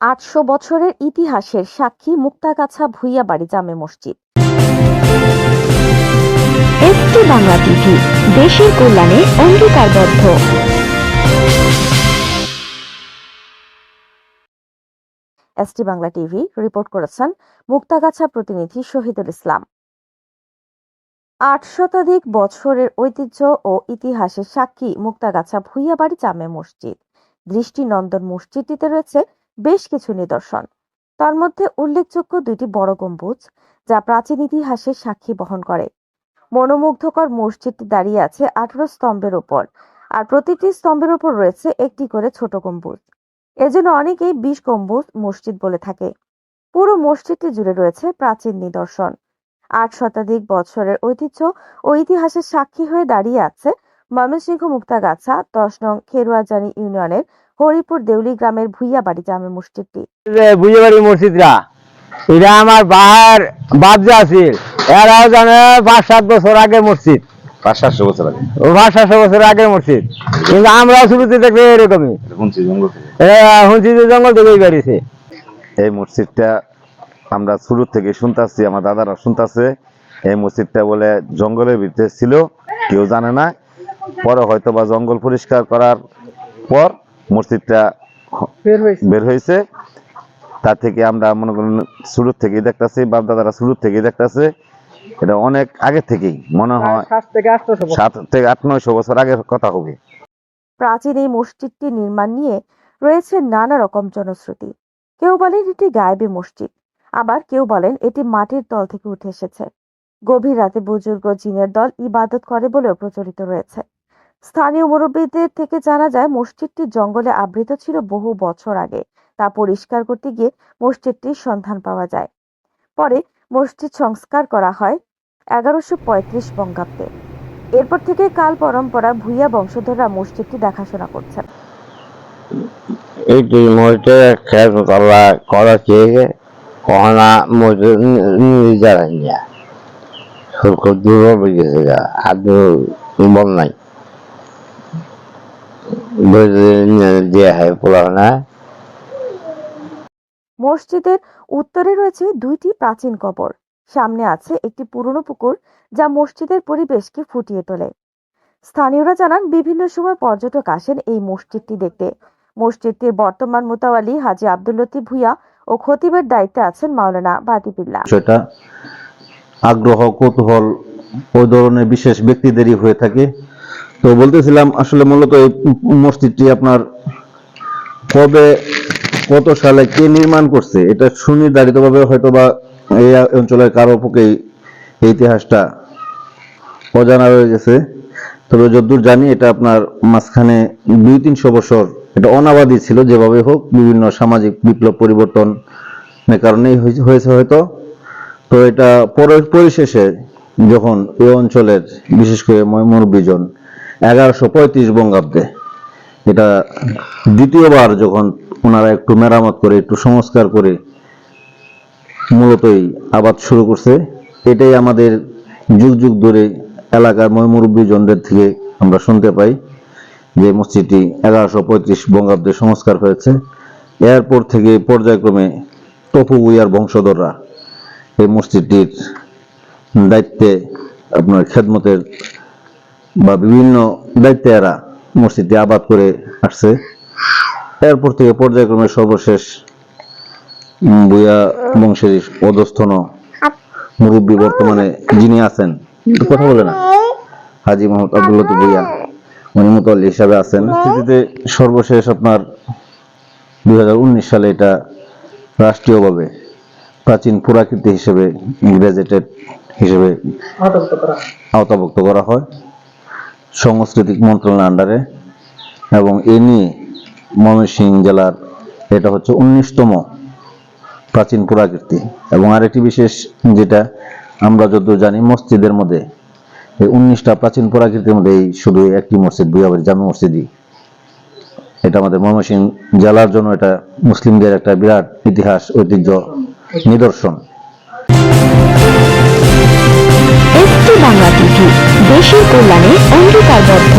আটশো বছরের ইতিহাসের সাক্ষী মুক্তাগাছা ভুইয়াবাড়ি জামে মসজিদ। এসটি বাংলা টিভি, দেশের কল্যাণে অঙ্গীকারবদ্ধ। এসটি বাংলা টিভি রিপোর্ট করেছেন মুক্তাগাছা প্রতিনিধি শহীদুল ইসলাম। আট শতাধিক বছরের ঐতিহ্য ও ইতিহাসের সাক্ষী মুক্তাগাছা ভুইয়াবাড়ি জামে মসজিদ। দৃষ্টিনন্দন মসজিদটিতে রয়েছে বেশ কিছু নিদর্শন। তার মধ্যে উল্লেখযোগ্য দুইটি বড় গম্বুজ, যা প্রাচীন ইতিহাসের সাক্ষী বহন করে। মনোমুগ্ধকর মসজিদটি দাঁড়িয়ে আছে আঠারো স্তম্ভের উপর, আর প্রতিটি স্তম্ভের উপর রয়েছে একটি করে ছোট গম্বুজ। এজন্য অনেকেই বিশ গম্বুজ মসজিদ বলে থাকে। পুরো মসজিদটি জুড়ে রয়েছে প্রাচীন নিদর্শন। আট শতাধিক বছরের ঐতিহ্য ও ইতিহাসের সাক্ষী হয়ে দাঁড়িয়ে আছে ময়মনসিংহ মুক্তাগাছা দশ নং খেরুয়াজানি ইউনিয়নের হরিপুর দেউলি গ্রামের ভুইয়াবাড়ি জামে মসজিদটি। যে বাড়ি মসজিদরা এটা আমার বাহার বাপ যে আছিল। এরাও জানে পাঁচ সাত বছর আগে মসজিদ। পাঁচ সাতশো বছর আগে। পাঁচ সাতশো বছর আগে মসজিদ। কিন্তু আমরাও শুরুতে দেখবে এরকমই। শুনছি জঙ্গল থেকেই বেরিয়েছে। এই মসজিদটা আমরা শুরু থেকে শুনতাছি আমার দাদারা শুনতাছে এই মসজিদটা বলে জঙ্গলের ভিতরে ছিল কেউ জানে না। পরে হয়তো বা জঙ্গল পরিষ্কার করার পর মসজিদটা বের হয়েছে। তার থেকে আমরা মনে করেন শুরু থেকেই দেখতাছি বাপ দাদারা শুরু থেকেই দেখতাছে। এটা অনেক আগে থেকেই মনে হয় সাত থেকে আট নয়শো বছর আগের কথা হবে। প্রাচীন এই মসজিদটি নির্মাণ নিয়ে রয়েছে নানা রকম জনশ্রুতি। কেউ বলেন এটি গায়েবী মসজিদ আবার কেউ বলেন এটি মাটির তল থেকে উঠে এসেছে। গভীর রাতে বুজুর্গ জিনের দল ইবাদত করে বলেও প্রচলিত রয়েছে। স্থানীয় মুরব্বীদের থেকে জানা যায় মসজিদটি জঙ্গলে আবৃত ছিল বহু বছর আগে। তা পরিষ্কার করতে গিয়ে মসজিদটির সন্ধান পাওয়া যায়। পরে মসজিদ সংস্কার করা হয় এগারোশো পঁয়ত্রিশ বঙ্গাব্দে। এরপর থেকে কাল পরম্পরা ভুইয়া বংশধররা মসজিদটি দেখাশোনা করছেন। এইটি মসজিদে খেয়াল করা কখনা মসজিদ আর নাই। মসজিদের উত্তরে রয়েছে দুইটি প্রাচীন কবর। সামনে আছে একটি পুরনো পুকুর যা মসজিদের পরিবেশকে ফুটিয়ে তোলে। স্থানীয়রা জানান, বিভিন্ন সময় পর্যটক আসেন এই মসজিদটি দেখতে। মসজিদটির বর্তমান মোতাওয়ালি হাজি আব্দুল লতিফ ভুইয়া ও খতিবের দায়িত্বে আছেন মাওলানা বাদিবিল্লাহ সেটা আগ্রহ, কৌতূহল ওই ধরনের বিশেষ ব্যক্তিদেরই হয়ে থাকে। তো বলতেছিলাম আসলে মূলত এই মসজিদটি আপনার কবে, কত সালে কে নির্মাণ করছে, এটা সুনির্ধারিতভাবে হয়তো বা এই অঞ্চলের কারও পক্ষেই ইতিহাসটা অজানা রয়ে গেছে। তবে যতদূর জানি এটা আপনার মাঝখানে দুই, তিনশো বছর এটা অনাবাদী ছিল, যেভাবে হোক বিভিন্ন সামাজিক বিপ্লব পরিবর্তন কারণেই হয়েছে হয়তো। তো এটা পরে, পরিশেষে যখন এই অঞ্চলের বিশেষ করে মুরব্বীজন এগারোশো পঁয়ত্রিশ বঙ্গাব্দে। এটা দ্বিতীয়বার যখন ওনারা একটু মেরামত করে, একটু সংস্কার করে মূলতই আবাদ শুরু করছে, এটাই আমাদের যুগ যুগ ধরে এলাকার মুরব্বীজনদের থেকে আমরা শুনতে পাই যে মসজিদটি এগারোশো পঁয়ত্রিশ বঙ্গাব্দে সংস্কার হয়েছে। এরপর থেকে পর্যায়ক্রমে তপু ভুইয়ার বংশধররা এই মসজিদটির দায়িত্বে আপনার খেদমতের বা বিভিন্ন দায়িত্বে এরা মসজিদটি আবাদ করে আসছে। এরপর থেকে পর্যায়ক্রমে সর্বশেষ ভুইয়া বংশের অধস্থন মুরব্বী বর্তমানে যিনি আছেন কথা বলে না। হাজি মোহাম্মদ আব্দুল লতিফ ভুইয়া উনি মুতল্লি হিসাবে আছেন। স্থিতিতে সর্বশেষ আপনার দুই হাজার উনিশ সালে এটা রাষ্ট্রীয়ভাবে প্রাচীন পুরাকীর্তি হিসেবে গ্রাজেটেড হিসেবে আওতাভুক্ত করা হয়। সাংস্কৃতিক মন্ত্রণালয়ের আন্ডারে এবং এ নিয়ে ময়মনসিংহ জেলার এটা হচ্ছে উনিশতম প্রাচীন পুরাকীর্তি। এবং আরেকটি বিশেষ যেটা আমরা যত জানি মসজিদের মধ্যে, এই উনিশটা প্রাচীন পুরাকীর্তির মধ্যে এই শুধু একটি মসজিদ বুয়াবাড়ি জামে মসজিদই। এটা আমাদের ময়মনসিংহ জেলার জন্য এটা মুসলিমদের একটা বিরাট ইতিহাস, ঐতিহ্য নিদর্শন। বাংলা টিভি। দেশের কল্যাণে অঙ্গীকারবদ্ধ।